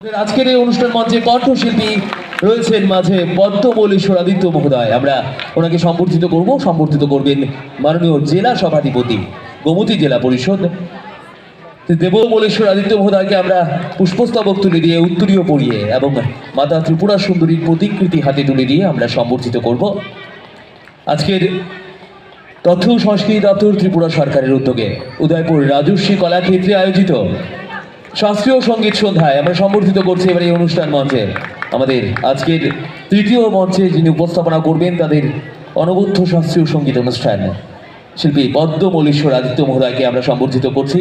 আজকের এই অনুষ্ঠান মঞ্চে কণ্ঠশিল্পী রয়েছেন মাঝে পদ্মমৌলীশ্বর আদিত্য মহোদয়। আমরা ওনাকে সম্বর্ধিত করব। সম্বর্ধিত করবেন মাননীয় জেলা সভাধিপতি, গোমতী জেলা পরিষদ। দেবমৌলেশ্বর আদিত্য মহোদয়কে আমরা পুষ্পস্তবক তুলে দিয়ে উত্তরীয় পড়িয়ে এবং মাতা ত্রিপুরা সুন্দরীর প্রতিকৃতি হাতে তুলে দিয়ে আমরা সম্বর্ধিত করব। আজকের তথ্য সংস্কৃতি দপ্তর ত্রিপুরা সরকারের উদ্যোগে উদয়পুর রাজস্বী কলাক্ষেত্রে আয়োজিত শাস্ত্রীয় সংগীত সন্ধ্যায় আমরা সম্বর্ধিত করছি এবার এই অনুষ্ঠান মঞ্চে। আমাদের আজকের তৃতীয় মঞ্চে যিনি উপস্থাপনা করবেন তাদের অনবদ্য শাস্ত্রীয় সংগীত অনুষ্ঠান শিল্পী পদ্মমৌলীশ্বর আদিত্য মহোদয়কে আমরা সম্বর্ধিত করছি।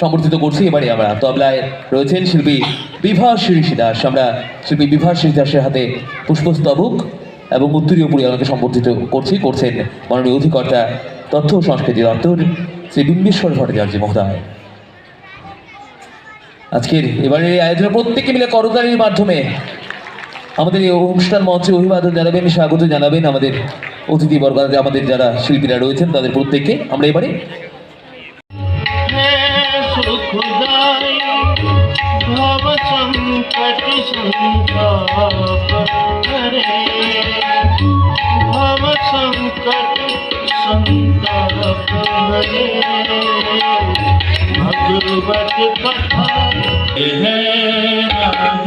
সম্বর্ধিত করছি এবারে আমরা তবলায় রয়েছেন শিল্পী বিভাস ঋষি দাস। আমরা শিল্পী বিভাস ঋষি দাসের হাতে পুষ্পস্তবক এবং উত্তরীয় পরিচালনাকে সম্বর্ধিত করছি। করছেন মাননীয় অধিকর্তা তথ্য সংস্কৃতি দপ্তর শ্রী বিম্বেশ্বর ভট্টাচার্য মহোদয়। আজকের এবারে এই আয়োজনে প্রত্যেকে মিলে করতালির মাধ্যমে আমাদের এই অনুষ্ঠান মঞ্চে অভিবাদন জানাবেন, স্বাগত জানাবেন আমাদের অতিথিবর্গ আমাদের যারা শিল্পীরা রয়েছেন তাদের প্রত্যেককে। আমরা এবারে সংকট भगवत कथा है।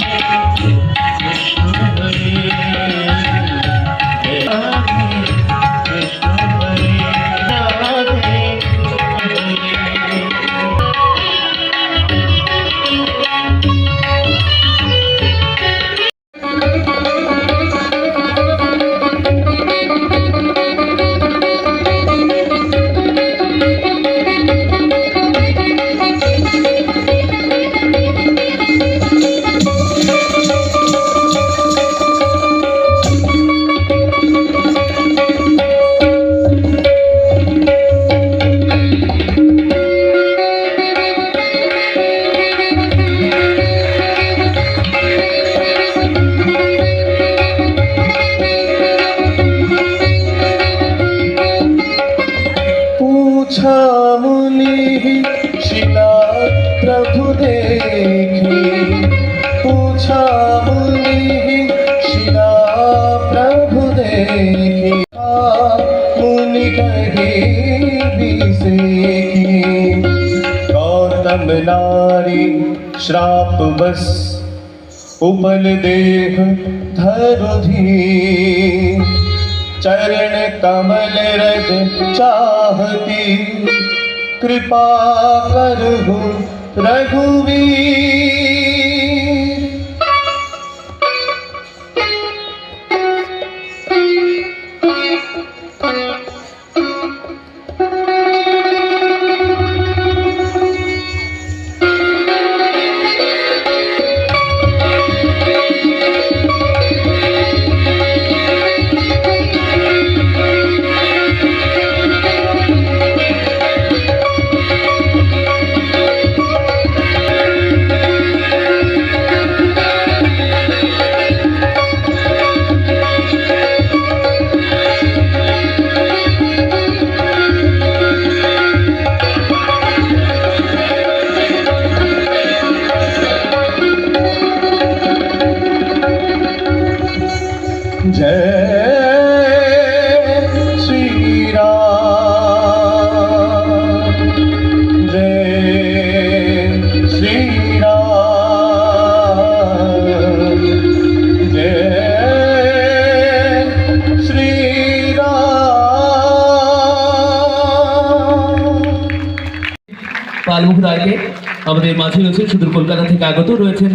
गौतम नारी श्राप बस उमल देह धरुधी। चरण कमल रज चाहती कृपा करहु रघुवीर পালমুখ রায়কে আমাদের মাঝে রয়েছেন সুদূর কলকাতা থেকে আগত রয়েছেন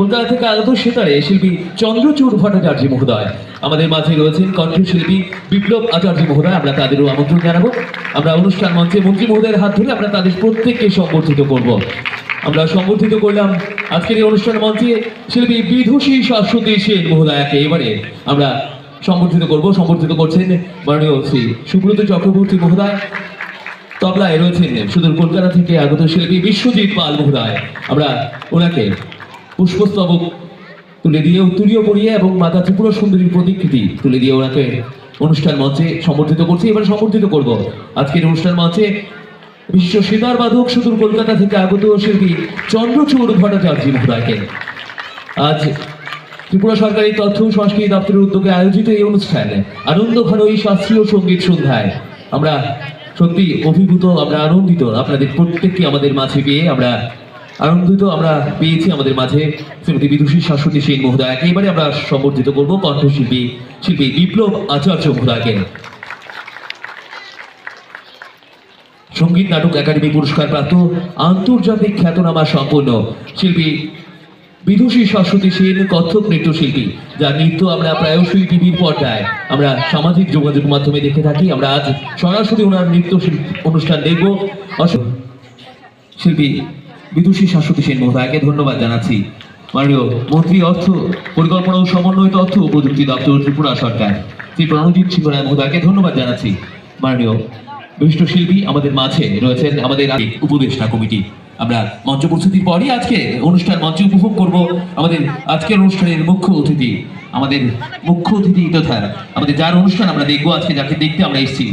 কলকাতা থেকে আগত সেতারে শিল্পী চন্দ্রচূড় ভট্টাচার্য মহোদয়। আমাদের মাঝে রয়েছেন কণ্ঠশিল্পী বিপ্লব আচার্য মহোদয়। আমরা তাদেরও আমন্ত্রণ জানাব। আমরা অনুষ্ঠান মঞ্চে মন্ত্রী মহোদয়ের হাত ধরে আমরা তাদের প্রত্যেককে সম্বর্ধিত করব। আমরা সম্বর্ধিত করলাম আজকের এই অনুষ্ঠান মঞ্চে শিল্পী বিধুষী শাশ্বতী সেন মহোদয়াকে। এবারে আমরা সম্বর্ধিত করব। সম্বর্ধিত করছেন মাননীয় শ্রী সুব্রত চক্রবর্তী মহোদয়। তবলায় রয়েছেন সুদূর কলকাতা থেকে আগত শিল্পী বিশ্বজিৎ পাল মহোদয় আমরা ওনাকে পুষ্পস্তবক তুলে দিয়ে, উত্তরীয় পড়িয়ে এবং মাতা ত্রিপুরা সুন্দরীর প্রতিকৃতি তুলে দিয়ে ওনাকে অনুষ্ঠান মঞ্চে সমর্থিত করছি। এবার সমর্থিত করব। আজকের অনুষ্ঠান মঞ্চে বিশ্ব সিতার বাদক, সুদূর কলকাতা থেকে আগত শিল্পী চন্দ্রচূড় ভট্টাচার্য মহোদয়কে আজ ত্রিপুরা সরকারি তথ্য সংস্কৃতি দপ্তরের উদ্যোগে আয়োজিত এই অনুষ্ঠানে, আনন্দ ঘন এই শাস্ত্রীয় সংগীত সন্ধ্যায়। আমরা সত্যি অভিভূত, আমরা আনন্দিত। আপনাদের প্রত্যেককে আমাদের মাঝে পেয়ে আমরা আনন্দিত, আমরা পেয়েছি আমাদের মাঝে। শ্রীমতী বিদুষী শাশ্বতী সেন মহোদয়, এবারে আমরা সম্বর্ধিত করব কণ্ঠশিল্পী, শিল্পী বিপ্লব আচার্য মহোদয়কে। সংগীত নাটক একাডেমি পুরস্কার প্রাপ্ত আন্তর্জাতিক খ্যাতনামা সম্পন্ন শিল্পী বিদুষী সরস্বতী সেন কত্থক নৃত্যশিল্পী, যার নৃত্য আমরা প্রায়শই টিভির পর্দায় আমরা সামাজিক যোগাযোগ মাধ্যমে দেখে থাকি। আমরা আজ সরাসরি ওনার নৃত্য অনুষ্ঠান দেখব। শিল্পী বিদুষী শাশ্বতী সেন মহোদয়কে ধন্যবাদ জানাচ্ছি। মাননীয় মন্ত্রী অর্থ পরিকল্পনা ও সমন্বয় তথ্য ও প্রযুক্তি দপ্তর ত্রিপুরা সরকার, শ্রী প্রণজিৎ সিংহ রায় মহোদয়কে ধন্যবাদ জানাচ্ছি। মাননীয় বিশিষ্ট শিল্পী আমাদের মাঝে রয়েছেন আমাদের উপদেষ্টা কমিটি। আমরা মঞ্চ প্রস্তুতির পরই আজকে অনুষ্ঠান মঞ্চ উপভোগ করব। আমাদের আজকের অনুষ্ঠানের মুখ্য অতিথি, আমাদের মুখ্য অতিথি তথা আমাদের যার অনুষ্ঠান আমরা দেখব আজকে, যাকে দেখতে আমরা এসেছি।